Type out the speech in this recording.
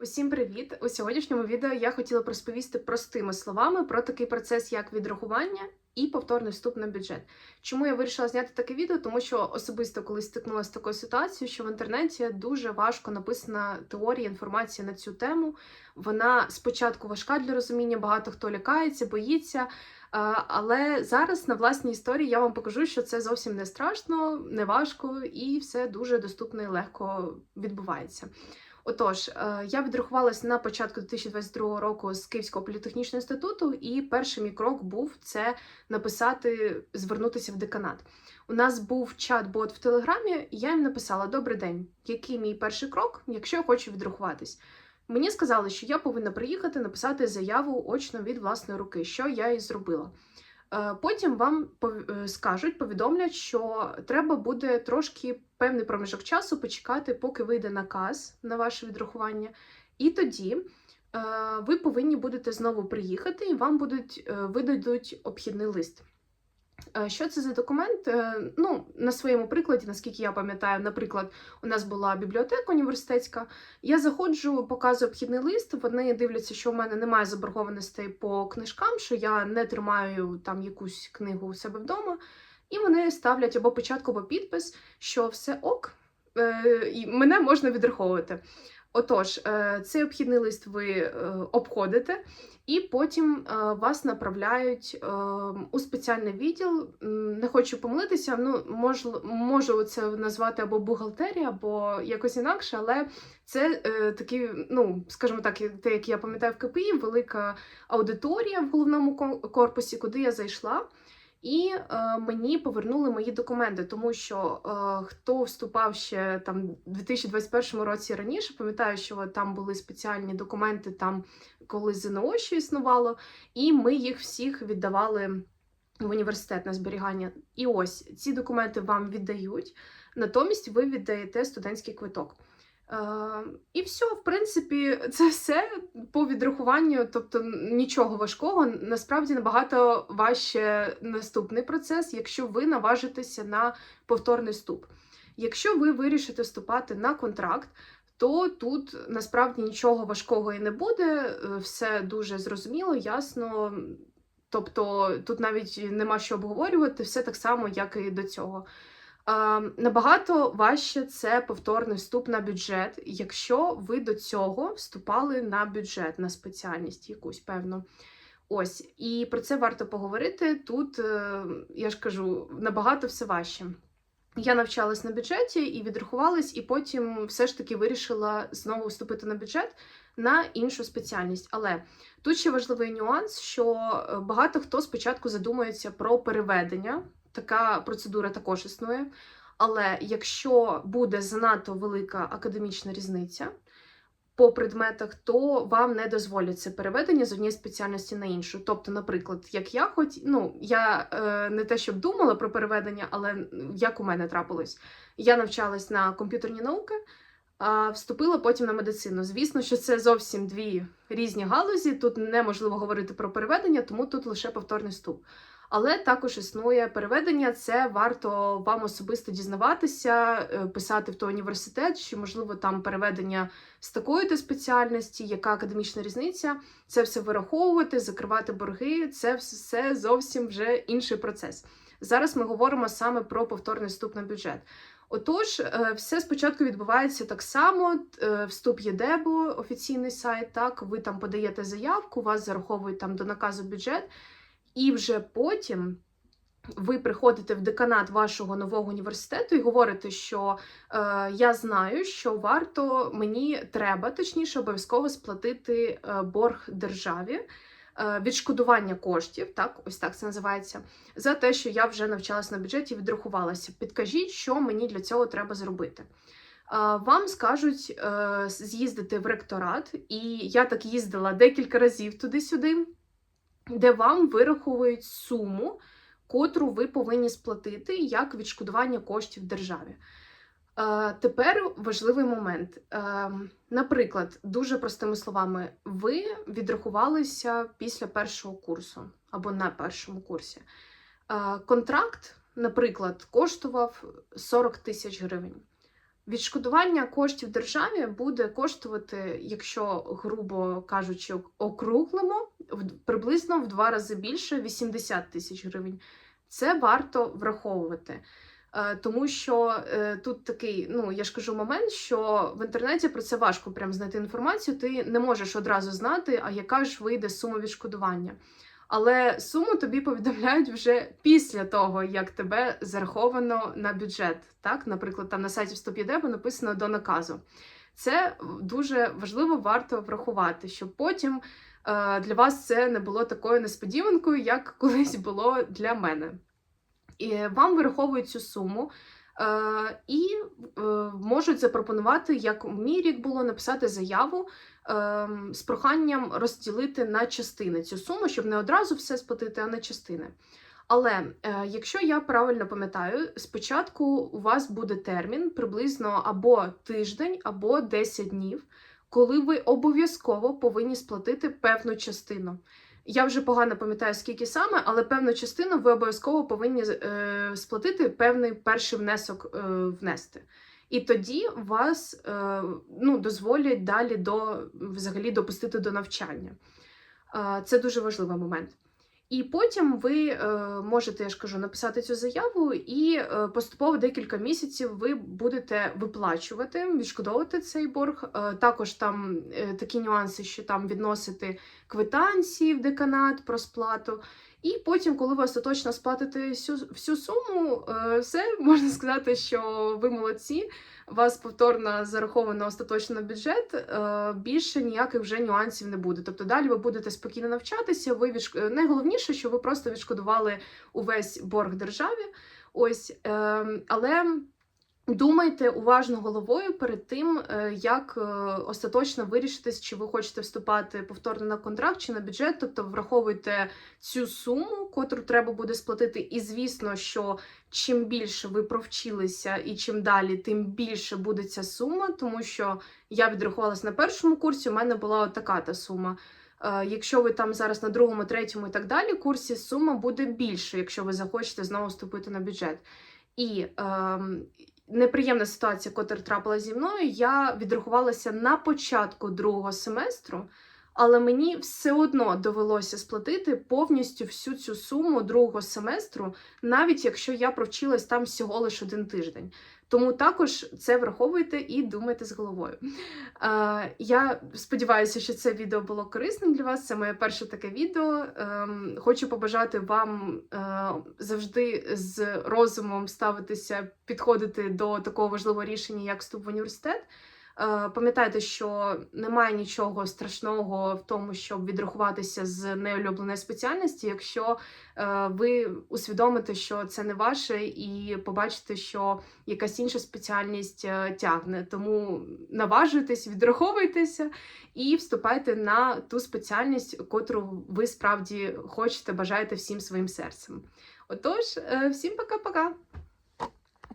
Усім привіт! У сьогоднішньому відео я хотіла б розповісти простими словами про такий процес, як відрахування і повторний вступ на бюджет. Чому я вирішила зняти таке відео? Тому що особисто коли стикнулася з такою ситуацією, що в інтернеті дуже важко написана теорія, інформація на цю тему. Вона спочатку важка для розуміння, багато хто лякається, боїться. Але зараз на власній історії я вам покажу, що це зовсім не страшно, не важко і все дуже доступно і легко відбувається. Отож, е, я відрахувалась на початку 2022 року з Київського політехнічного інституту, і перший мій крок був це написати, звернутися в деканат. У нас був чат-бот в Телеграмі, і я їм написала: Добрий день, який мій перший крок, якщо я хочу відрахуватись. Мені сказали, що я повинна приїхати написати заяву очно від власної руки, що я і зробила. Е, Потім вам е, скажуть, повідомлять, що треба буде трошки певний проміжок часу почекати, поки вийде наказ на ваше відрахування. І тоді е, ви повинні будете знову приїхати, і вам будуть е, видадуть обхідний лист. Е, Що це за документ? Ну, на своєму прикладі, наскільки я пам'ятаю, наприклад, у нас була бібліотека університетська. Я заходжу, показую обхідний лист. Вони дивляться, що в мене немає заборгованостей по книжкам, що я не тримаю там якусь книгу у себе вдома. І вони ставлять або початку, або підпис, що все ок, е, і мене можна відраховувати. Отож, е, цей обхідний лист ви е, обходите, і потім вас направляють у спеціальний відділ. Не хочу помилитися, ну можу, це назвати або бухгалтерія, або якось інакше, але це такий, ну скажімо так, те, як я пам'ятаю в КПІ, велика аудиторія в головному корпусі, куди я зайшла. І е, мені повернули мої документи, тому що е, хто вступав ще там у 2021 році раніше, пам'ятаю, що там були спеціальні документи, там коли ЗНО ще існувало, і ми їх всіх віддавали в університет на зберігання. І ось ці документи вам віддають, натомість ви віддаєте студентський квиток. Е, і все, в принципі, це все по відрахуванню, тобто нічого важкого. Насправді набагато важче наступний процес, якщо ви наважитеся на повторний вступ. Якщо ви вирішите вступати на контракт, то тут насправді нічого важкого і не буде, е, все дуже зрозуміло, ясно. Тобто тут навіть нема що обговорювати, все так само, як і до цього. Набагато важче це повторний вступ на бюджет, якщо ви до цього вступали на бюджет, на спеціальність якусь певну. Ось, і про це варто поговорити. Тут, е, я ж кажу, набагато все важче. Я навчалась на бюджеті і відрахувалась, і потім все ж таки вирішила знову вступити на бюджет на іншу спеціальність. Але тут ще важливий нюанс, що е, багато хто спочатку задумується про переведення. Така процедура також існує. Але якщо буде занадто велика академічна різниця по предметах, то вам не дозволять це переведення з однієї спеціальності на іншу. Тобто, наприклад, як я хоч, ну я е, не те, щоб думала про переведення, але як у мене трапилось, я навчалась на комп'ютерні науки. Вступила потім на медицину. Звісно, що це зовсім дві різні галузі. Тут неможливо говорити про переведення, тому тут лише повторний вступ. Але також існує переведення. Це варто вам особисто дізнаватися, е, писати в той університет, чи можливо там переведення з такої то спеціальності, яка академічна різниця. Це все вираховувати, закривати борги. Це все зовсім вже інший процес. Зараз ми говоримо саме про повторний вступ на бюджет. Отож, е, все спочатку відбувається так само. е, Вступ ЄДЕБу, офіційний сайт. Так, ви там подаєте заявку, вас зараховують там до наказу бюджет, і вже потім. Ви приходите в деканат вашого нового університету і говорите, що е, я знаю, що варто мені треба, точніше, обов'язково сплатити е, борг державі, е, відшкодування коштів, так, ось так це називається, за те, що я вже навчалась на бюджеті і відрахувалася. Підкажіть, що мені для цього треба зробити. Е, Вам скажуть е, з'їздити в ректорат, і я так їздила декілька разів туди-сюди, де вам вираховують суму, котру ви повинні сплатити як відшкодування коштів державі. Е, Тепер важливий момент. Е, Наприклад, дуже простими словами, ви відрахувалися після першого курсу або на першому курсі. Е, Контракт, наприклад, коштував 40 тисяч гривень. Відшкодування коштів державі буде коштувати, якщо, грубо кажучи, округлимо, приблизно в два рази більше 80 тисяч гривень. Це варто враховувати. Е, Тому що е, тут такий, ну я ж кажу, момент, що в інтернеті про це важко прям знайти інформацію. Ти не можеш одразу знати, а яка ж вийде сума відшкодування. Але суму тобі повідомляють вже після того, як тебе зараховано на бюджет. Так, наприклад, там на сайті Вступ'єдебо написано до наказу. Це дуже важливо, варто врахувати, щоб потім е, для вас це не було такою несподіванкою, як колись було для мене. І вам вираховують цю суму. Е, і е, можуть запропонувати, як у мій рік було, написати заяву е, з проханням розділити на частини цю суму, щоб не одразу все сплатити, а на частини. Але е, якщо я правильно пам'ятаю, спочатку у вас буде термін приблизно або тиждень, або 10 днів, коли ви обов'язково повинні сплатити певну частину. Я вже погано пам'ятаю, скільки саме, але певну частину ви обов'язково повинні е, сплатити певний перший внесок е, внести. І тоді вас е, ну, дозволять далі до взагалі допустити до навчання. Е, це дуже важливий момент. І потім ви е, можете, я ж кажу, написати цю заяву, і е, поступово декілька місяців ви будете виплачувати, відшкодовувати цей борг. Е, також там такі нюанси, що там відносити квитанції в деканат про сплату. І потім, коли ви остаточно сплатите всю, всю суму, все можна сказати, що ви молодці. Вас повторно зараховано остаточно бюджет, е, більше ніяких вже нюансів не буде. Тобто далі ви будете спокійно навчатися. Ви відшк... е, найголовніше, що ви просто відшкодували увесь борг державі. Ось, е, але думайте уважно головою перед тим, е, як е, остаточно вирішитись, чи ви хочете вступати повторно на контракт чи на бюджет. Тобто враховуйте цю суму, котру треба буде сплатити. І звісно, що чим більше ви провчилися і чим далі, тим більше буде ця сума, тому що я відрахувалася на першому курсі, у мене була така та сума. Е, Якщо ви там зараз на другому, третьому і так далі курсі, сума буде більше, якщо ви захочете знову вступити на бюджет. І ем, неприємна ситуація, котра трапила зі мною, я відрахувалася на початку другого семестру, але мені все одно довелося сплатити повністю всю цю суму другого семестру, навіть якщо я провчилась там всього лише один тиждень. Тому також це враховуйте і думайте з головою. Е, я сподіваюся, що це відео було корисним для вас. Це моє перше таке відео. Ем, хочу побажати вам е, завжди з розумом ставитися, підходити до такого важливого рішення, як вступ в університет. Е, Пам'ятайте, що немає нічого страшного в тому, щоб відрахуватися з неулюбленої спеціальності, якщо е, ви усвідомите, що це не ваше, і побачите, що якась інша спеціальність е, тягне. Тому наважуйтесь, відраховуйтеся і вступайте на ту спеціальність, котру ви справді хочете, бажаєте всім своїм серцем. Отож, всім пока-пока!